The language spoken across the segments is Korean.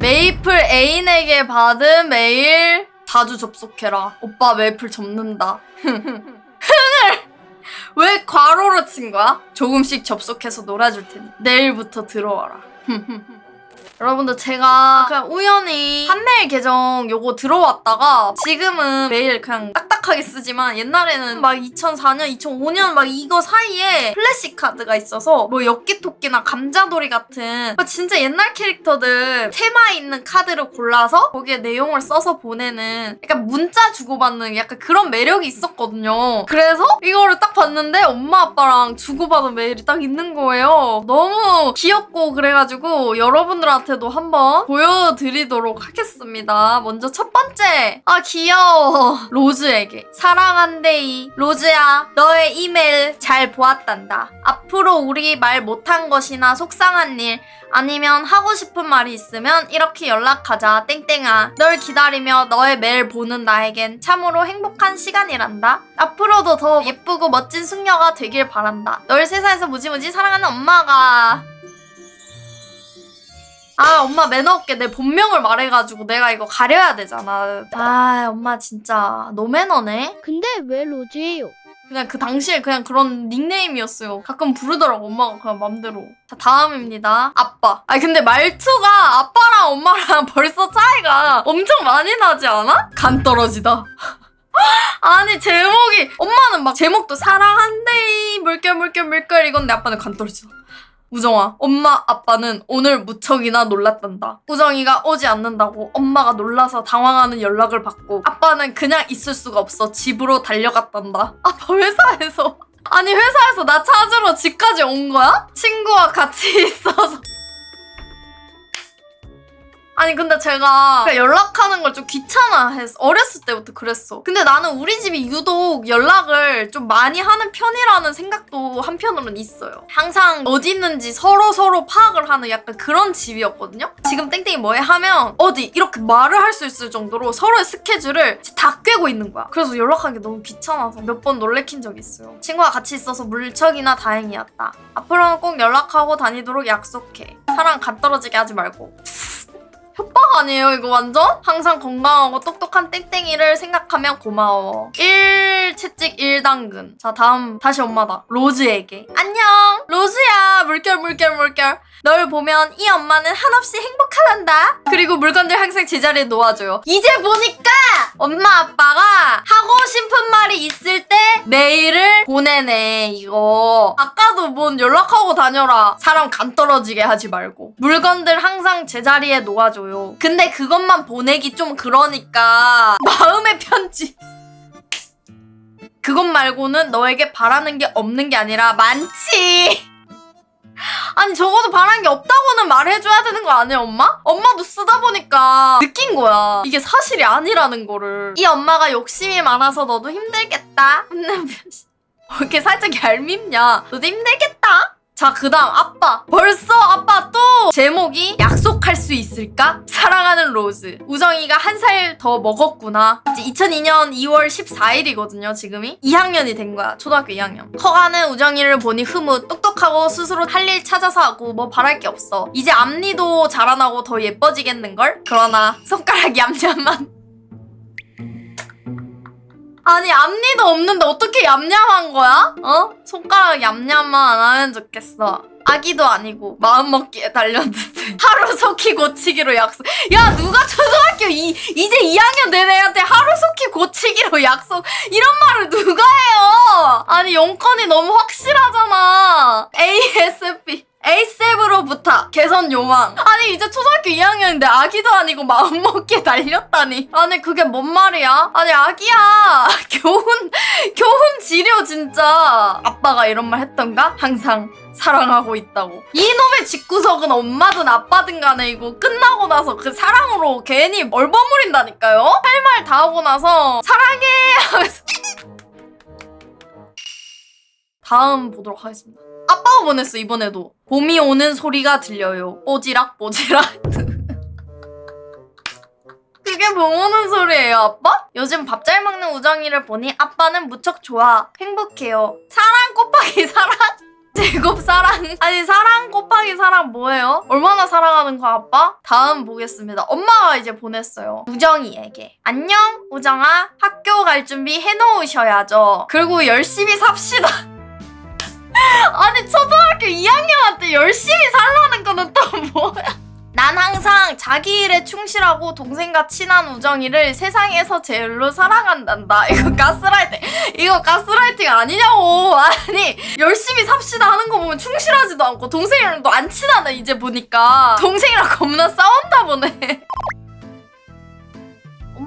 메이플 애인에게 받은 메일 자주 접속해라. 오빠 메이플 접는다. 흥을 왜 괄호로 친 거야? 조금씩 접속해서 놀아줄 테니 내일부터 들어와라. 여러분들 제가 그냥 우연히 판매일 계정 요거 들어왔다가 지금은 매일 그냥 딱딱하게 쓰지만 옛날에는 막 2004년, 2005년 막 이거 사이에 플래시 카드가 있어서 뭐 엽기토끼나 감자돌이 같은 막 진짜 옛날 캐릭터들 테마 있는 카드를 골라서 거기에 내용을 써서 보내는 약간 문자 주고받는 약간 그런 매력이 있었거든요. 그래서 이거를 딱 봤는데 엄마 아빠랑 주고받은 메일이 딱 있는 거예요. 너무 귀엽고 그래가지고 여러분들한테 도 한번 보여드리도록 하겠습니다. 먼저 첫 번째. 아 귀여워. 로즈에게. 사랑한데이. 로즈야 너의 이메일 잘 보았단다. 앞으로 우리 말 못한 것이나 속상한 일 아니면 하고 싶은 말이 있으면 이렇게 연락하자 땡땡아 널 기다리며 너의 메일 보는 나에겐 참으로 행복한 시간이란다 앞으로도 더 예쁘고 멋진 숙녀가 되길 바란다 널 세상에서 무지무지 사랑하는 엄마가 아 엄마 매너 없게 내 본명을 말해가지고 내가 이거 가려야 되잖아 아 엄마 진짜 노매너네 근데 왜 로즈예요? 그냥 그 당시에 그냥 그런 닉네임이었어요. 가끔 부르더라고 엄마가 그냥 맘대로. 자 다음입니다. 아빠. 아니 근데 말투가 아빠랑 엄마랑 벌써 차이가 엄청 많이 나지 않아? 간 떨어지다. 아니 제목이 엄마는 막 제목도 사랑한대 물결 물결 물결 이건데 아빠는 간 떨어지다. 우정아, 엄마, 아빠는 오늘 무척이나 놀랐단다. 우정이가 오지 않는다고 엄마가 놀라서 당황하는 연락을 받고 아빠는 그냥 있을 수가 없어 집으로 달려갔단다. 아빠 회사에서 아니 회사에서 나 찾으러 집까지 온 거야? 친구와 같이 있어서 아니 근데 제가 그냥 연락하는 걸 좀 귀찮아해서 어렸을 때부터 그랬어. 근데 나는 우리 집이 유독 연락을 좀 많이 하는 편이라는 생각도 한편으로는 있어요. 항상 어디 있는지 서로 서로 파악을 하는 약간 그런 집이었거든요. 지금 땡땡이 뭐해 하면 어디 이렇게 말을 할 수 있을 정도로 서로의 스케줄을 다 꿰고 있는 거야. 그래서 연락하기 너무 귀찮아서 몇 번 놀래킨 적이 있어요. 친구와 같이 있어서 물척이나 다행이었다. 앞으로는 꼭 연락하고 다니도록 약속해. 사랑 간 떨어지게 하지 말고. 협박 아니에요 이거 완전? 항상 건강하고 똑똑한 땡땡이를 생각하면 고마워 1 채찍 1당근. 자 다음 다시 엄마다. 로즈에게. 안녕! 로즈야! 물결 물결 물결. 널 보면 이 엄마는 한없이 행복하단다. 그리고 물건들 항상 제자리에 놓아줘요. 이제 보니까 엄마 아빠가 하고 싶은 말이 있을 때 메일을 보내네 이거. 아까도 뭔 연락하고 다녀라. 사람 간 떨어지게 하지 말고. 물건들 항상 제자리에 놓아줘요. 근데 그것만 보내기 좀 그러니까 마음의 편지 그것 말고는 너에게 바라는 게 없는 게 아니라 많지. 아니 적어도 바라는 게 없다고는 말해줘야 되는 거 아니야 엄마? 엄마도 쓰다 보니까 느낀 거야. 이게 사실이 아니라는 거를. 이 엄마가 욕심이 많아서 너도 힘들겠다. 표시 왜 이렇게 살짝 얄밉냐? 너도 힘들겠다 자 그 다음 아빠. 벌써 아빠 또 제목이 약속할 수 있을까? 사랑하는 로즈. 우정이가 한 살 더 먹었구나. 이제 2002년 2월 14일이거든요 지금이. 2학년이 된 거야 초등학교 2학년. 커가는 우정이를 보니 흐뭇 똑똑하고 스스로 할 일 찾아서 하고 뭐 바랄 게 없어. 이제 앞니도 자라나고 더 예뻐지겠는걸? 그러나 손가락 얌얌한 아니 앞니도 없는데 어떻게 얌얌한 거야? 어? 손가락 얌얌만 안 하면 좋겠어. 아기도 아니고 마음먹기에 달렸는데 하루 속히 고치기로 약속. 야 누가 초등학교 이, 이제 2학년 된 애한테 하루 속히 고치기로 약속 이런 말을 누가 해요? 아니 용건이 너무 확실하잖아. ASP. A7으로부터 개선 요망. 이제 초등학교 2학년인데 아기도 아니고 마음먹기에 달렸다니. 아니 그게 뭔 말이야? 아니 아기야. 교훈 교훈 지려 진짜. 아빠가 이런 말 했던가? 항상 사랑하고 있다고. 이놈의 집구석은 엄마든 아빠든 간에 이거 끝나고 나서 그 사랑으로 괜히 얼버무린다니까요? 할 말 다 하고 나서 사랑해 하면서 다음 보도록 하겠습니다. 아빠가 보냈어 이번에도. 봄이 오는 소리가 들려요. 뽀지락 뽀지락. 그게 봄 오는 소리예요 아빠? 요즘 밥 잘 먹는 우정이를 보니 아빠는 무척 좋아 행복해요. 사랑 곱하기 사랑? 제곱 사랑? 아니 사랑 곱하기 사랑 뭐예요? 얼마나 사랑하는 거야 아빠? 다음 보겠습니다. 엄마가 이제 보냈어요 우정이에게. 안녕 우정아. 학교 갈 준비 해놓으셔야죠. 그리고 열심히 삽시다 아니 초등학교 2학년한테 열심히 살라는 거는 또 뭐야 난 항상 자기 일에 충실하고 동생과 친한 우정이를 세상에서 제일로 사랑한단다. 이거 가스라이팅. 이거 가스라이팅 아니냐고. 아니, 열심히 삽시다 하는 거 보면 충실하지도 않고 동생이랑 또안 친하네, 이제 보니까. 동생이랑 겁나 싸웠나 보네.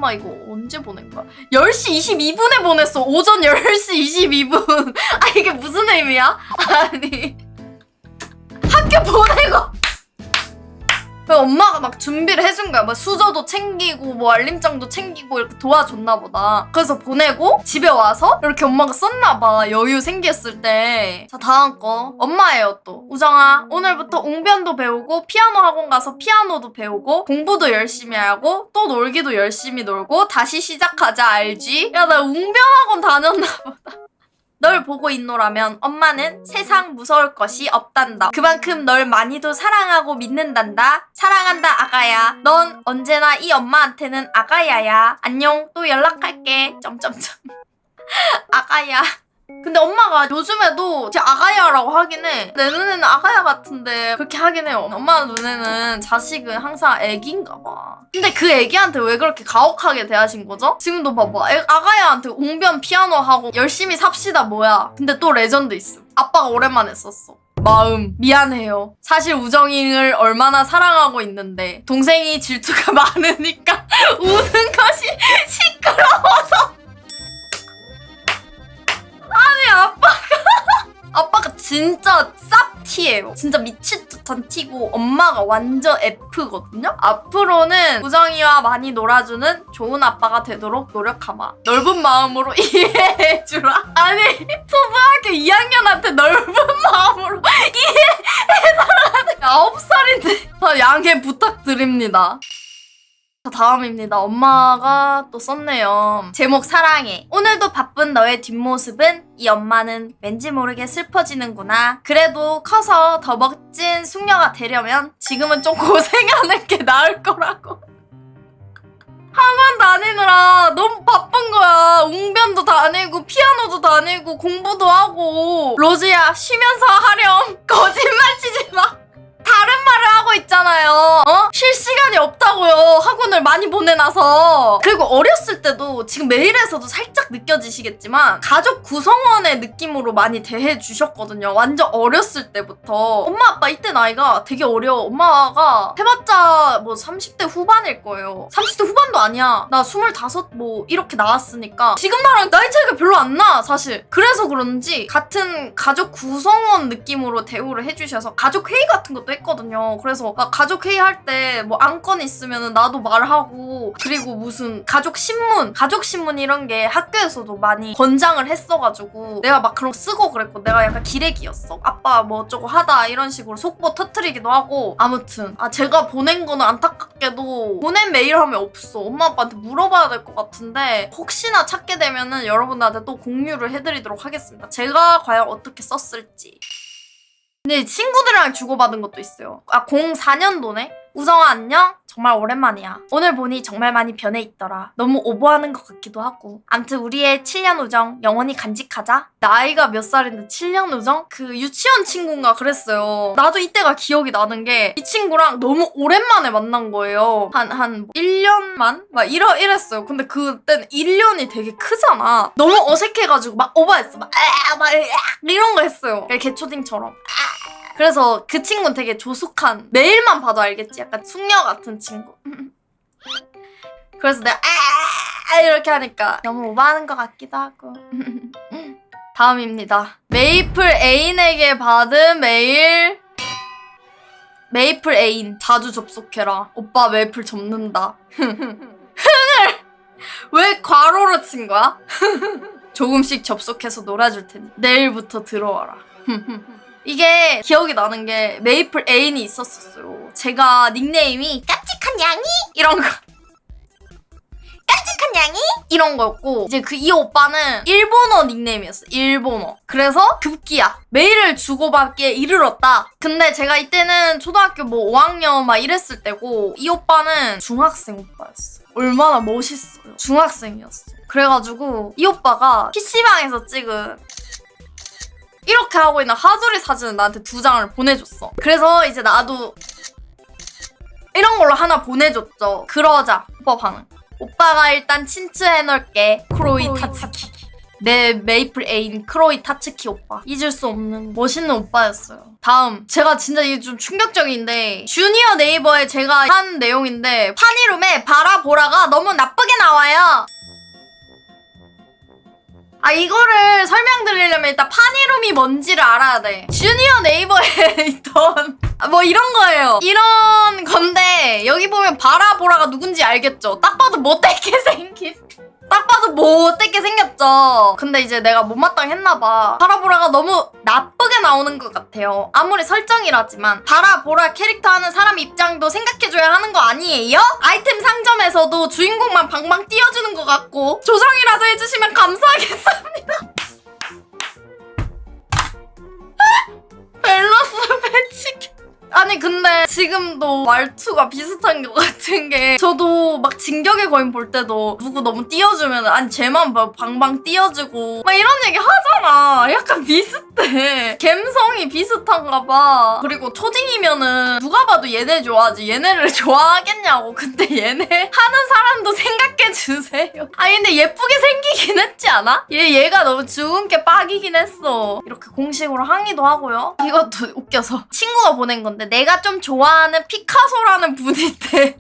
엄마 이거 언제 보낸 거야? 10시 22분에 보냈어. 오전 10시 22분. 아, 이게 무슨 의미야? 아니. 학교 보내고. 그 엄마가 막 준비를 해준 거야. 뭐 수저도 챙기고 뭐 알림장도 챙기고 이렇게 도와줬나 보다. 그래서 보내고 집에 와서 이렇게 엄마가 썼나 봐. 여유 생겼을 때. 자 다음 거 엄마예요 또. 우정아 오늘부터 웅변도 배우고 피아노 학원 가서 피아노도 배우고 공부도 열심히 하고 또 놀기도 열심히 놀고 다시 시작하자 알지? 야 나 웅변 학원 다녔나 보다. 널 보고 있노라면 엄마는 세상 무서울 것이 없단다. 그만큼 널 많이도 사랑하고 믿는단다. 사랑한다 아가야. 넌 언제나 이 엄마한테는 아가야야. 안녕 또 연락할게. 점점점. 아가야. 근데 엄마가 요즘에도 제 아가야라고 하긴 해. 내 눈에는 아가야 같은데 그렇게 하긴 해요. 엄마 눈에는 자식은 항상 애기인가 봐. 근데 그 애기한테 왜 그렇게 가혹하게 대하신 거죠? 지금도 봐봐. 애- 아가야한테 웅변 피아노 하고 열심히 삽시다 뭐야. 근데 또 레전드 있음. 아빠가 오랜만에 썼어. 마음 미안해요. 사실 우정이를 얼마나 사랑하고 있는데 동생이 질투가 많으니까 우는 것이 시끄러워서 아니 아빠가 아빠가 진짜 쌉 T예요. 진짜 미칠 듯한 T고 엄마가 완전 F거든요. 앞으로는 우정이와 많이 놀아주는 좋은 아빠가 되도록 노력하마. 넓은 마음으로 이해해주라. 아니 초등학교 2학년한테 넓은 마음으로 이해해달라는 9살인데 양해 부탁드립니다. 자, 다음입니다. 엄마가 또 썼네요. 제목 사랑해. 오늘도 바쁜 너의 뒷모습은 이 엄마는 왠지 모르게 슬퍼지는구나. 그래도 커서 더 멋진 숙녀가 되려면 지금은 좀 고생하는 게 나을 거라고. 학원 다니느라 너무 바쁜 거야. 웅변도 다니고 피아노도 다니고 공부도 하고. 로즈야 쉬면서 하렴. 거짓말 많이 보내놔서. 그리고 어렸을 때도 지금 메일에서도 살짝 느껴지시겠지만 가족 구성원의 느낌으로 많이 대해 주셨거든요. 완전 어렸을 때부터. 엄마 아빠 이때 나이가 되게 어려워. 엄마가 해봤자 뭐 30대 후반일 거예요. 30대 후반도 아니야. 나 25 뭐 이렇게 나왔으니까 지금 나랑 나이 차이가 별로 안 나, 사실. 그래서 그런지 같은 가족 구성원 느낌으로 대우를 해주셔서 가족 회의 같은 것도 했거든요. 그래서 막 가족 회의 할 때 뭐 안건 있으면 나도 말하고 그리고 무슨 가족 신문, 가족 신문 이런 게 학교에서도 많이 권장을 했어가지고 내가 막 그런 거 쓰고 그랬고 내가 약간 기레기였어. 아빠 뭐 어쩌고 하다 이런 식으로 속보 터트리기도 하고 아무튼 아 제가 보낸 거는 안타깝게도 보낸 메일 하면 없어. 엄마 아빠한테 물어봐야 될 것 같은데 혹시나 찾게 되면은 여러분들한테 또 공유를 해드리도록 하겠습니다. 제가 과연 어떻게 썼을지. 근데 친구들이랑 주고받은 것도 있어요. 아, 04년도네? 우정아 안녕? 정말 오랜만이야. 오늘 보니 정말 많이 변해 있더라. 너무 오버하는 것 같기도 하고. 암튼 우리의 7년 우정 영원히 간직하자. 나이가 몇 살인데 7년 우정? 그 유치원 친구인가 그랬어요. 나도 이때가 기억이 나는 게 이 친구랑 너무 오랜만에 만난 거예요. 한, 한 1년 만? 막 이러, 이랬어요. 근데 그때는 1년이 되게 크잖아. 너무 어색해가지고 막 오버했어. 막, 아, 막, 아, 이런 거 했어요. 개초딩처럼. 그래서 그 친구는 되게 조숙한 메일만 봐도 알겠지? 약간 숙녀 같은 친구. 그래서 내가 아 이렇게 하니까 너무 오버하는 것 같기도 하고. 다음입니다. 메이플 애인에게 받은 메일. 메이플 애인 자주 접속해라. 오빠 메이플 접는다. 흥을 왜 괄호로 친 거야? 조금씩 접속해서 놀아줄 테니. 내일부터 들어와라 이게 기억이 나는 게 메이플 애인이 있었었어요. 제가 닉네임이 깜찍한 양이? 이런 거. 깜찍한 냥이? 이런 거였고 이제 그 이 오빠는 일본어 닉네임이었어 일본어. 그래서 급기야. 메일을 주고받기에 이르렀다. 근데 제가 이때는 초등학교 뭐 5학년 막 이랬을 때고 이 오빠는 중학생 오빠였어 얼마나 멋있어요. 중학생이었어 그래가지고 이 오빠가 PC방에서 찍은 이렇게 하고 있는 하조리 사진을 나한테 두 장을 보내줬어 그래서 이제 나도 이런 걸로 하나 보내줬죠. 그러자 오빠 반응. 오빠가 일단 친추해놓을게. 크로이 타츠키. 내 메이플 애인 크로이 타츠키 오빠. 잊을 수 없는 멋있는 오빠였어요. 다음 제가 진짜 이게 좀 충격적인데 주니어 네이버에 제가 한 내용인데 파니룸에 바라보라가 너무 나쁘게 나와요. 아 이거를 설명드리려면 일단 파니룸이 뭔지를 알아야 돼. 주니어 네이버에 있던 아, 뭐 이런 거예요. 이런 건데 여기 보면 바라보라가 누군지 알겠죠? 딱 봐도 못되게 생긴. 딱 봐도 못되게 생겼죠. 근데 이제 내가 못마땅했나 봐. 바라보라가 너무 나쁘게 나오는 것 같아요. 아무리 설정이라지만 바라보라 캐릭터 하는 사람 입장도 생각해줘야 하는 거 아니에요? 아이템 상점에서도 주인공만 방방 띄워주는 것 같고 조정이라도 해주시면 감사하겠습니다. 아니 근데 지금도 말투가 비슷한 것 같은 게 저도 막 진격의 거인 볼 때도 누구 너무 띄워주면 아니 쟤만 막 방방 띄워주고 막 이런 얘기 하잖아. 약간 비슷 해 감성이 비슷한가 봐. 그리고 초딩이면은 누가 봐도 얘네 좋아하지. 얘네를 좋아하겠냐고. 근데 얘네 하는 사람도 생각해 주세요. 아니 근데 예쁘게 생기긴 했지 않아? 얘 얘가 너무 주근깨 빡이긴 했어. 이렇게 공식으로 항의도 하고요. 이것도 웃겨서 친구가 보낸 건데 내가 좀 좋아하는 피카소라는 분인데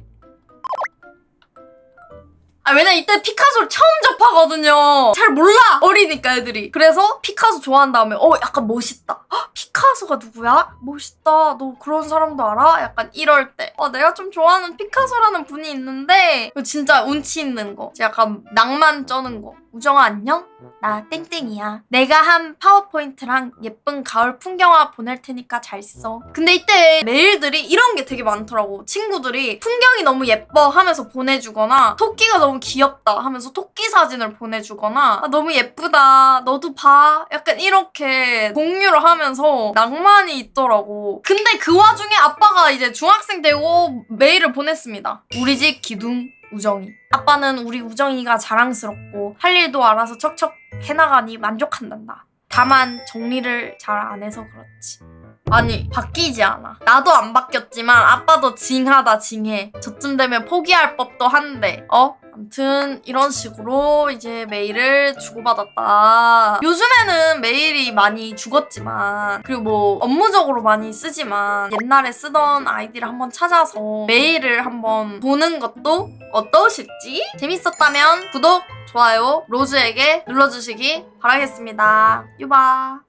아 왜냐 이때 피카소를 처음 접하거든요. 잘 몰라 어리니까 애들이. 그래서 피카소 좋아한 다음에 어 약간 멋있다. 헉, 피카소가 누구야? 멋있다. 너 그런 사람도 알아? 약간 이럴 때 어 내가 좀 좋아하는 피카소라는 분이 있는데 진짜 운치 있는 거. 약간 낭만 쩌는 거. 우정아 안녕? 나 땡땡이야 내가 한 파워포인트랑 예쁜 가을 풍경화 보낼 테니까 잘 써. 근데 이때 메일들이 이런 게 되게 많더라고. 친구들이 풍경이 너무 예뻐 하면서 보내주거나 토끼가 너무 귀엽다 하면서 토끼 사진을 보내주거나 아, 너무 예쁘다 너도 봐 약간 이렇게 공유를 하면서 낭만이 있더라고. 근데 그 와중에 아빠가 이제 중학생 되고 메일을 보냈습니다. 우리 집 기둥 우정이. 아빠는 우리 우정이가 자랑스럽고 할 일도 알아서 척척 해나가니 만족한단다. 다만 정리를 잘 안 해서 그렇지. 아니 바뀌지 않아. 나도 안 바뀌었지만 아빠도 징하다 징해. 저쯤 되면 포기할 법도 한데 어? 아무튼 이런 식으로 이제 메일을 주고받았다. 요즘에는 메일이 많이 죽었지만 그리고 뭐 업무적으로 많이 쓰지만 옛날에 쓰던 아이디를 한번 찾아서 메일을 한번 보는 것도 어떠실지 재밌었다면 구독, 좋아요, 로즈에게 눌러주시기 바라겠습니다. 유바.